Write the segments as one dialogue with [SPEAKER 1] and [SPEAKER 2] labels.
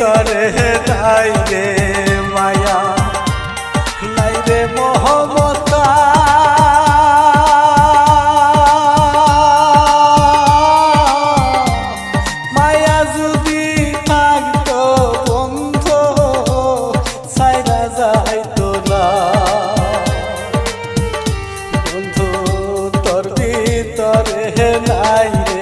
[SPEAKER 1] করে নাই রে মায়া, নাই রে মহমতা মায়া যদি থাকতো বন্ধ সাইরা যাইতো না। বন্ধু তোর ভিতরে নাই রে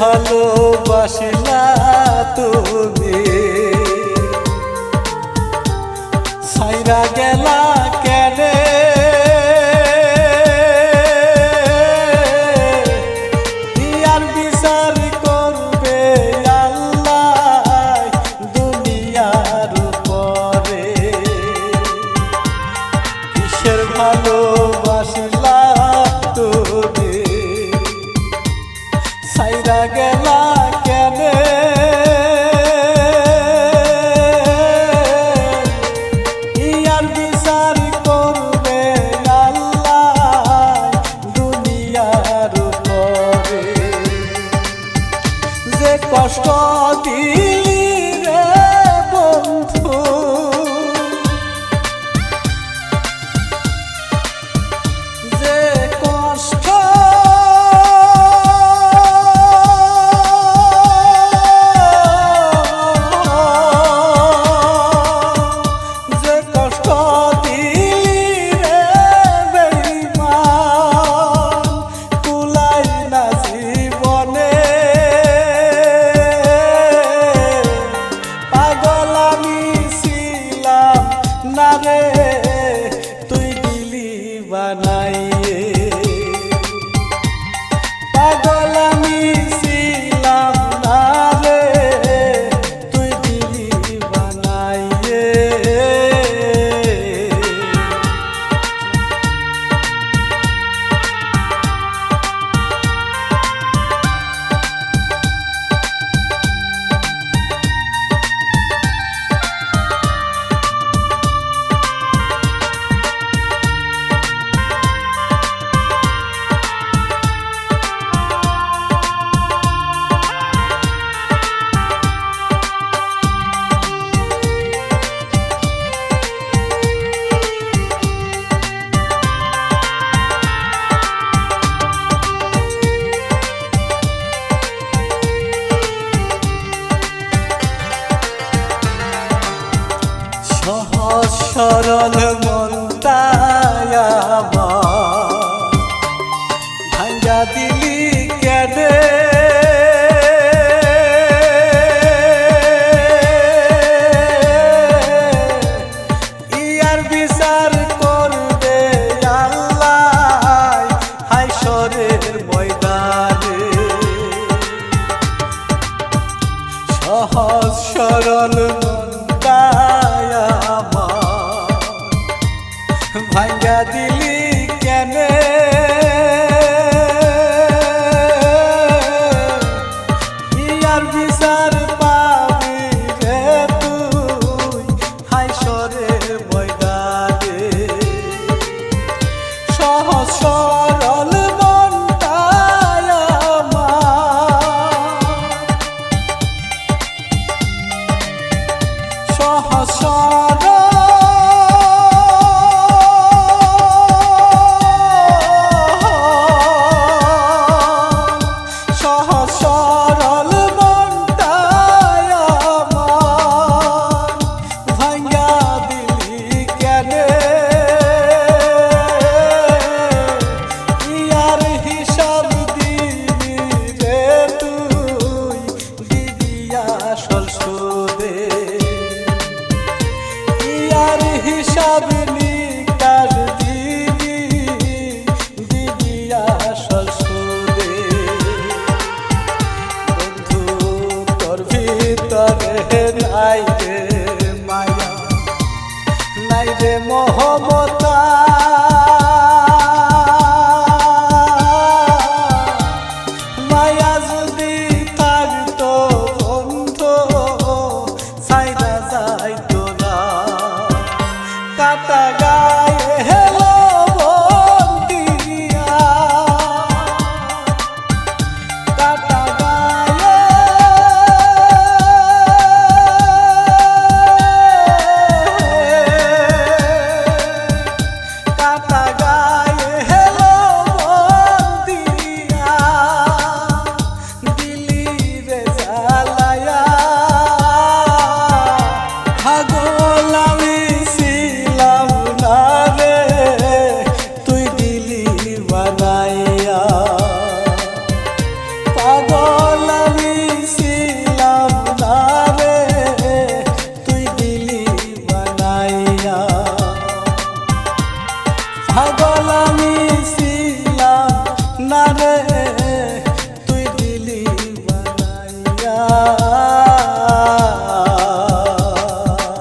[SPEAKER 1] ভালোবাসিলা তুমি। সাইরা গেলা কেনে? ইয়ার বিচার করবে আল্লাহ দুনিয়ার পরে কিসের না রে তুই দিলি বানা। সরল মন যাবিনি কার দিদি দিদিয়া সুরে। বন্ধু তোর ভিতরে নাই রে মায়া নাই রে মহমতা